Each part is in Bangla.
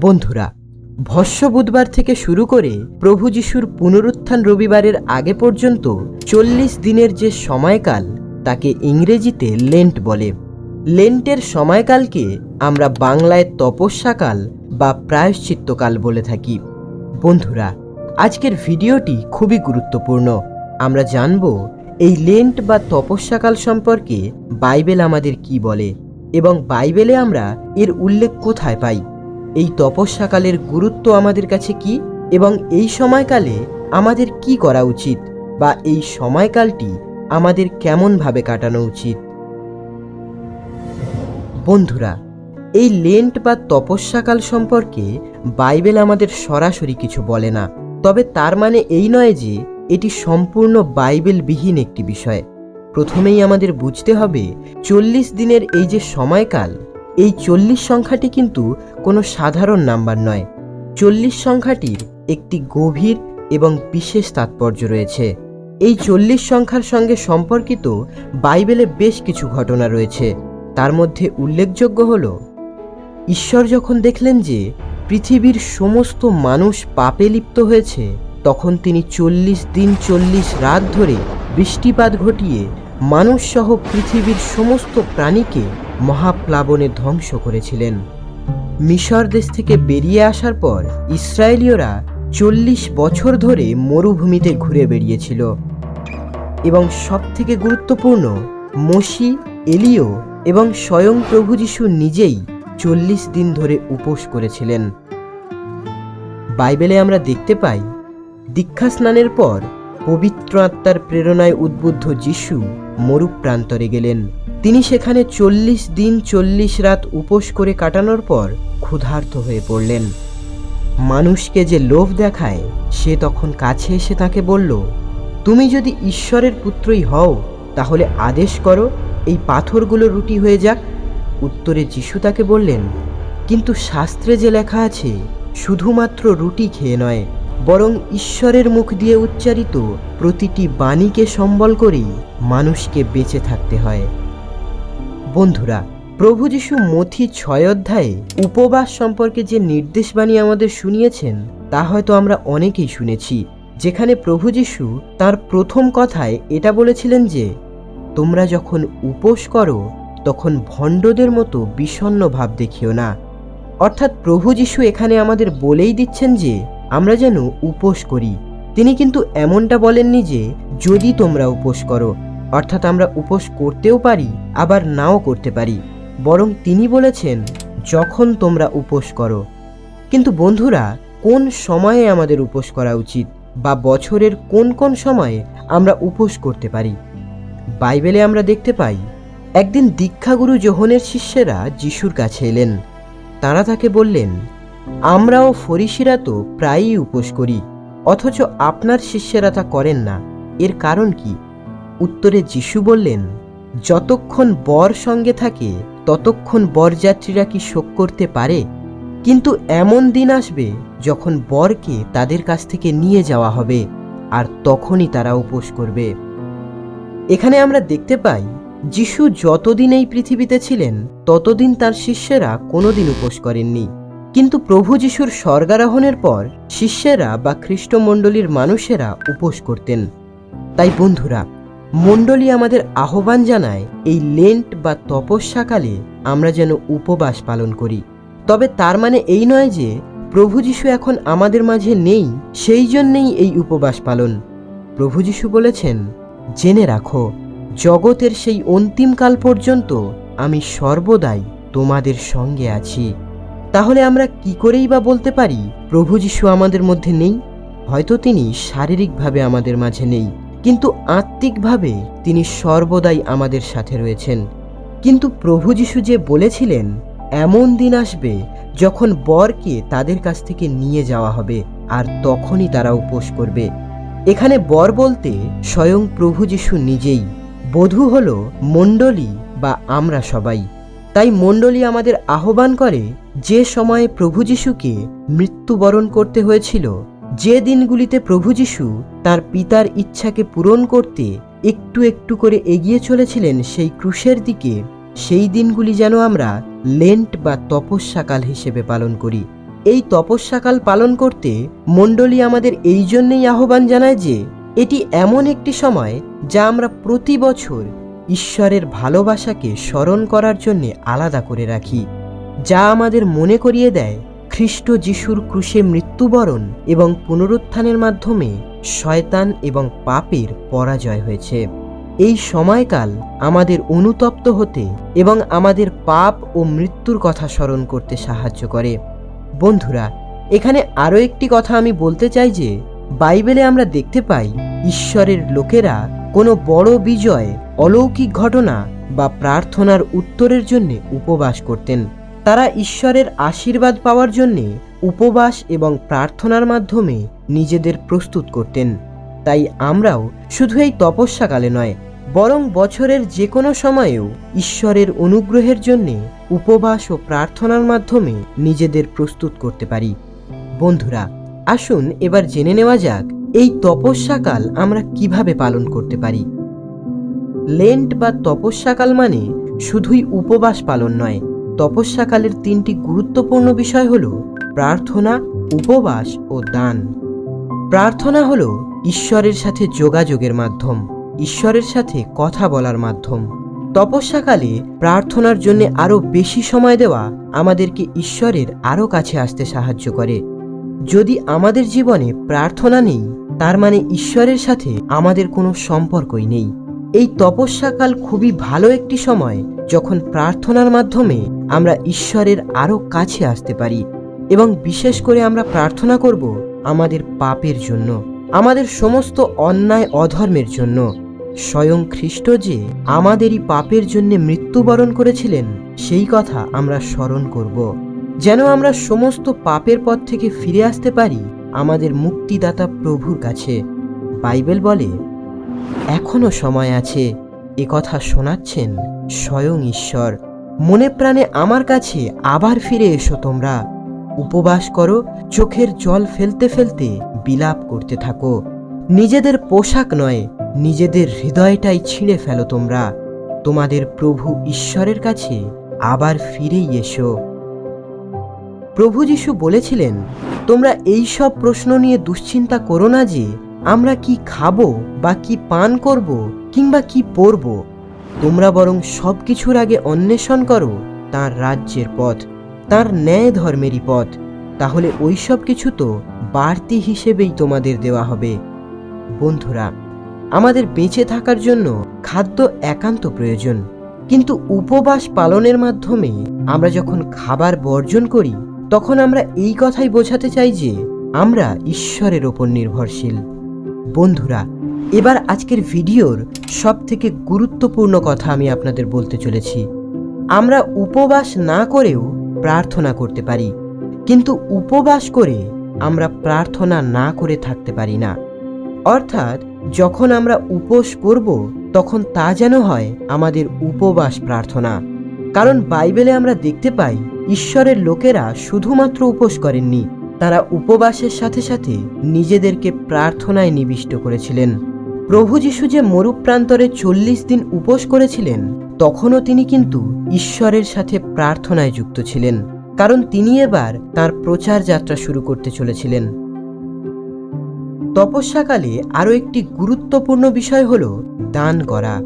বন্ধুরা, ভস্য বুধবার থেকে শুরু করে প্রভু যিশুর পুনরুত্থান রবিবারের আগে পর্যন্ত চল্লিশ দিনের যে সময়কাল, তাকে ইংরেজিতে লেন্ট বলে। লেন্টের সময়কালকে আমরা বাংলায় তপস্যাকাল বা প্রায়শ্চিত্তকাল বলে থাকি। বন্ধুরা, আজকের ভিডিওটি খুবই গুরুত্বপূর্ণ। আমরা জানব এই লেন্ট বা তপস্যাকাল সম্পর্কে বাইবেল আমাদের কি বলে এবং বাইবেলে আমরা এর উল্লেখ কোথায় পাই। এই তপস্যাকালের গুরুত্ব আমাদের কাছে কি? এবং এই সময়কালে আমাদের কি করা উচিত? বা এই সময়কালটি আমাদের কেমনভাবে কাটানো উচিত? বন্ধুরা, এই লেন্ট বা তপস্যাকাল সম্পর্কে বাইবেল আমাদের সরাসরি কিছু বলে না। তবে তার মানে এই নয় যে এটি সম্পূর্ণ বাইবেলবিহীন একটি বিষয়। প্রথমেই আমাদের বুঝতে হবে, চল্লিশ দিনের এই যে সময়কাল এই চল্লিশ সংখ্যাটি কিন্তু কোনো সাধারণ নাম্বার নয়। চল্লিশ সংখ্যাটির একটি গভীর এবং বিশেষ তাৎপর্য রয়েছে। এই চল্লিশ সংখ্যার সঙ্গে সম্পর্কিত বাইবেলে বেশ কিছু ঘটনা রয়েছে। তার মধ্যে উল্লেখযোগ্য হল, ঈশ্বর যখন দেখলেন যে পৃথিবীর সমস্ত মানুষ পাপে লিপ্ত হয়েছে, তখন তিনি চল্লিশ দিন চল্লিশ রাত ধরে বৃষ্টিপাত ঘটিয়ে মানুষসহ পৃথিবীর সমস্ত প্রাণীকে মহাপ্লাবনে ধ্বংস করেছিলেন। মিশর দেশ থেকে বেরিয়ে আসার পর ইসরায়েলীয়রা চল্লিশ বছর ধরে মরুভূমিতে ঘুরে বেরিয়েছিল এবং সবথেকে গুরুত্বপূর্ণ, মসি, এলিও এবং স্বয়ং প্রভু যিশু নিজেই চল্লিশ দিন ধরে উপোস করেছিলেন। বাইবেলে আমরা দেখতে পাই দীক্ষা স্নানের পর পবিত্র আত্মার প্রেরণায় উদ্বুদ্ধ যিশু মরুপ্রান্তরে গেলেন। তিনি সেখানে চল্লিশ দিন চল্লিশ রাত উপোস করে কাটানোর পর ক্ষুধার্ত হয়ে পড়লেন। মানুষকে যে লোভ দেখায়, সে তখন কাছে এসে তাকে বলল, তুমি যদি ঈশ্বরের পুত্রই হও, তাহলে আদেশ করো, এই পাথরগুলো রুটি হয়ে যাক। উত্তরে যিশু তাকে বললেন, কিন্তু শাস্ত্রে যে লেখা আছে, শুধুমাত্র রুটি খেয়ে নয়, বরং ঈশ্বরের মুখ দিয়ে উচ্চারিত প্রতিটি বাণীকে সম্বল করেই মানুষকে বেঁচে থাকতে হয়। বন্ধুরা, প্রভু যিশু মথি ছয় অধ্যায়ে উপবাস সম্পর্কে যে নির্দেশবাণী আমাদের শুনিয়েছেন, তা হয়তো আমরা অনেকেই শুনেছি, যেখানে প্রভু যিশু তার প্রথম কথায় এটা বলেছিলেন যে, তোমরা যখন উপোস করো, তখন ভণ্ডদের মতো বিষণ্ণ ভাব দেখিও না। অর্থাৎ প্রভু যিশু এখানে আমাদের বলেই দিচ্ছেন যে, আমরা যেন উপোস করি। তিনি কিন্তু এমনটা বলেননি যে, যদি তোমরা উপোস করো। অর্থাৎ আমরা উপোস করতেও পারি, আবার নাও করতে পারি। বরং তিনি বলেছেন, যখন তোমরা উপোস করো। কিন্তু বন্ধুরা, কোন সময়ে আমাদের উপোস করা উচিত? বা বছরের কোন কোন সময়ে আমরা উপোস করতে পারি? বাইবেলে আমরা দেখতে পাই, একদিন দীক্ষাগুরু যোহনের শিষ্যেরা যিশুর কাছে এলেন। তারা তাকে বললেন, আমরাও ফরিসিরা তো প্রায়ই উপোস করি, অথচ আপনার শিষ্যেরা তা করেন না। এর কারণ কি? উত্তরে যিশু বললেন, যতক্ষণ বর সঙ্গে থাকে, ততক্ষণ বরযাত্রীরা কি শোক করতে পারে? কিন্তু এমন দিন আসবে যখন বরকে তাদের কাছ থেকে নিয়ে যাওয়া হবে, আর তখনই তারা উপোস করবে। এখানে আমরা দেখতে পাই, যিশু যতদিন এই পৃথিবীতে ছিলেন, ততদিন তার শিষ্যেরা কোনোদিন উপোস করেননি। কিন্তু প্রভু যিশুর স্বর্গারোহণের পর শিষ্যেরা বা খ্রিস্টমণ্ডলীর মানুষেরা উপোস করতেন। তাই বন্ধুরা মণ্ডলী আমাদের আহ্বান জানায়, এই লেন্ট বা তপস্যাকালে আমরা যেন উপবাস পালন করি। তবে তার মানে এই নয় যে, প্রভু যিশু এখন আমাদের মাঝে নেই, সেই জন্যেই এই উপবাস পালন। প্রভু যিশু বলেছেন, জেনে রাখো, জগতের সেই অন্তিমকাল পর্যন্ত আমি সর্বদাই তোমাদের সঙ্গে আছি। তাহলে আমরা কি করেই বা বলতে পারি, প্রভু যিশু আমাদের মধ্যে নেই? হয়তো তিনি শারীরিকভাবে আমাদের মাঝে নেই। কিন্তু আত্মিকভাবে তিনি সর্বদাই আমাদের সাথে রয়েছেন। কিন্তু প্রভু যিশু যে বলেছিলেন, এমন দিন আসবে যখন বরকে তাদের কাছ থেকে নিয়ে যাওয়া হবে, আর তখনই তারা উপোস করবে। এখানে বর বলতে স্বয়ং প্রভু যিশু নিজেই। বধূ হল মণ্ডলী বা আমরা সবাই। তাই মণ্ডলী আমাদের আহ্বান করে, যে সময়ে প্রভু যিশুকে মৃত্যুবরণ করতে হয়েছিল যে দিনগুলিতে প্রভু যিশু তার পিতার ইচ্ছাকে পূরণ করতে একটু একটু করে এগিয়ে চলেছিলেন সেই ক্রুশের দিকে, সেই দিনগুলি যেন আমরা লেন্ট বা তপস্যাকাল হিসেবে পালন করি। এই তপস্যাকাল পালন করতে মণ্ডলী আমাদের এই জন্যেই আহ্বান জানায় যে, এটি এমন একটি সময় যা আমরা প্রতি বছর ঈশ্বরের ভালোবাসাকে স্মরণ করার জন্যে আলাদা করে রাখি, যা আমাদের মনে করিয়ে দেয় খ্রিস্ট যিশুর ক্রুশে মৃত্যুবরণ এবং পুনরুত্থানের মাধ্যমে শয়তান এবং পাপের পরাজয় হয়েছে। এই সময়কাল আমাদের অনুতপ্ত হতে এবং আমাদের পাপ ও মৃত্যুর কথা স্মরণ করতে সাহায্য করে। বন্ধুরা, এখানে আরও একটি কথা আমি বলতে চাই যে, বাইবেলে আমরা দেখতে পাই ঈশ্বরের লোকেরা কোনো বড় বিজয়, অলৌকিক ঘটনা বা প্রার্থনার উত্তরের জন্য উপবাস করতেন। তারা ঈশ্বরের আশীর্বাদ পাওয়ার জন্যে উপবাস এবং প্রার্থনার মাধ্যমে নিজেদের প্রস্তুত করতেন। তাই আমরাও শুধু এই তপস্যাকালে নয়, বরং বছরের যে কোনো সময়েও ঈশ্বরের অনুগ্রহের জন্যে উপবাস ও প্রার্থনার মাধ্যমে নিজেদের প্রস্তুত করতে পারি। বন্ধুরা, আসুন এবার জেনে নেওয়া যাক, এই তপস্যাকাল আমরা কীভাবে পালন করতে পারি। লেন্ট বা তপস্যাকাল মানে শুধুই উপবাস পালন নয় তপস্যাকালের তিনটি গুরুত্বপূর্ণ বিষয় হল প্রার্থনা, উপবাস ও দান। প্রার্থনা হল ঈশ্বরের সাথে যোগাযোগের মাধ্যম, ঈশ্বরের সাথে কথা বলার মাধ্যম। তপস্যাকালে প্রার্থনার জন্য আরও বেশি সময় দেওয়া আমাদেরকে ঈশ্বরের আরও কাছে আসতে সাহায্য করে। যদি আমাদের জীবনে প্রার্থনা নেই, তার মানে ঈশ্বরের সাথে আমাদের কোনো সম্পর্কই নেই। এই তপস্যাকাল খুবই ভালো একটি সময়, যখন প্রার্থনার মাধ্যমে আমরা ঈশ্বরের আরও কাছে আসতে পারি এবং বিশেষ করে আমরা প্রার্থনা করব আমাদের পাপের জন্য, আমাদের সমস্ত অন্যায় অধর্মের জন্য। স্বয়ং খ্রিস্ট যে আমাদেরই পাপের জন্য মৃত্যুবরণ করেছিলেন, সেই কথা আমরা স্মরণ করব। যেন আমরা সমস্ত পাপের পথ থেকে ফিরে আসতে পারি আমাদের মুক্তিদাতা প্রভুর কাছে। বাইবেল বলে এখনও সময় আছে এ কথা শোনাচ্ছেন স্বয়ং ঈশ্বর। মনে প্রাণে আমার কাছে আবার ফিরে এসো তোমরা। উপবাস করো, চোখের জল ফেলতে ফেলতে বিলাপ করতে থাকো। নিজেদের পোশাক নয়, নিজেদের হৃদয়টাই ছিঁড়ে ফেলো তোমরা। তোমাদের প্রভু ঈশ্বরের কাছে আবার ফিরেই এসো। প্রভু যিশু বলেছিলেন, তোমরা এই সব প্রশ্ন নিয়ে দুশ্চিন্তা করো না যে আমরা কি খাব বা কি পান করব কিংবা কি পরব? তোমরা বরং সব কিছুর আগে অন্বেষণ করো তার রাজ্যের পথ, তার ন্যায় ধর্মেরই পথ। তাহলে ওই সব কিছু তো বাড়তি হিসেবেই তোমাদের দেওয়া হবে। বন্ধুরা, আমাদের বেঁচে থাকার জন্য খাদ্য একান্ত প্রয়োজন। কিন্তু উপবাস পালনের মাধ্যমে আমরা যখন খাবার বর্জন করি, তখন আমরা এই কথাই বোঝাতে চাই যে আমরা ঈশ্বরের ওপর নির্ভরশীল। বন্ধুরা, এবার আজকের ভিডিওর সব থেকে গুরুত্বপূর্ণ কথা আমি আপনাদের বলতে চলেছি। আমরা উপবাস না করেও প্রার্থনা করতে পারি, কিন্তু উপবাস করে আমরা প্রার্থনা না করে থাকতে পারি না। অর্থাৎ, যখন আমরা উপোস করব, তখন তা যেন হয় আমাদের উপবাস প্রার্থনা। কারণ বাইবেলে আমরা দেখতে পাই, ঈশ্বরের লোকেরা শুধুমাত্র উপোস করেননি তারা উপবাসের সাথে সাথে নিজেদেরকে প্রার্থনায় নিবিষ্ট করেছিলেন। প্রভু যিশু যে মরুপ্রান্তরে চল্লিশ দিন উপোস করেছিলেন, তখনও তিনি কিন্তু ঈশ্বরের সাথে প্রার্থনায় যুক্ত ছিলেন, কারণ তিনি এবার তার প্রচার যাত্রা শুরু করতে চলেছিলেন। তপস্যাকালে আরও একটি গুরুত্বপূর্ণ বিষয় হল দান করা।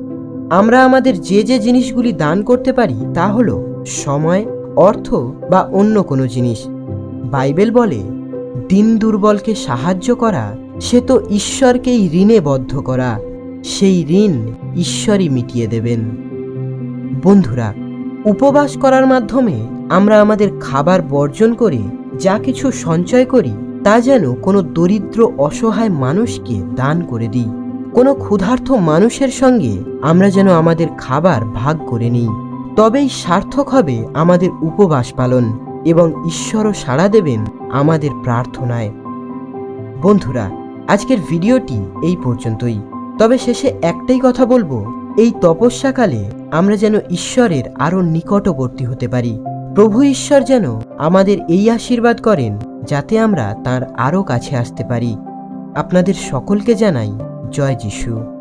আমরা আমাদের যে যে জিনিসগুলি দান করতে পারি তা হল সময়, অর্থ বা অন্য কোনো জিনিস। বাইবেল বলে, দিন দুর্বলকে সাহায্য করা, সে তো ঈশ্বরকেই ঋণে বদ্ধ করা। সেই ঋণ ঈশ্বরই মিটিয়ে দেবেন। বন্ধুরা, উপবাস করার মাধ্যমে আমরা আমাদের খাবার বর্জন করে, যা কিছু সঞ্চয় করি, তা যেন কোনো দরিদ্র, অসহায় মানুষকে দান করে দিই। কোনো ক্ষুধার্ত মানুষের সঙ্গে আমরা যেন আমাদের খাবার ভাগ করে নিই। তবেই সার্থক হবে আমাদের উপবাস পালন। এবং ঈশ্বরও সাড়া দেবেন আমাদের প্রার্থনায়। বন্ধুরা, আজকের ভিডিওটি এই পর্যন্তই। তবে শেষে একটাই কথা বলব, এই তপস্যাকালে আমরা যেন ঈশ্বরের আরও নিকটবর্তী হতে পারি। প্রভু ঈশ্বর যেন আমাদের এই আশীর্বাদ করেন, যাতে আমরা তার আরও কাছে আসতে পারি। আপনাদের সকলকে জানাই, জয় যিশু।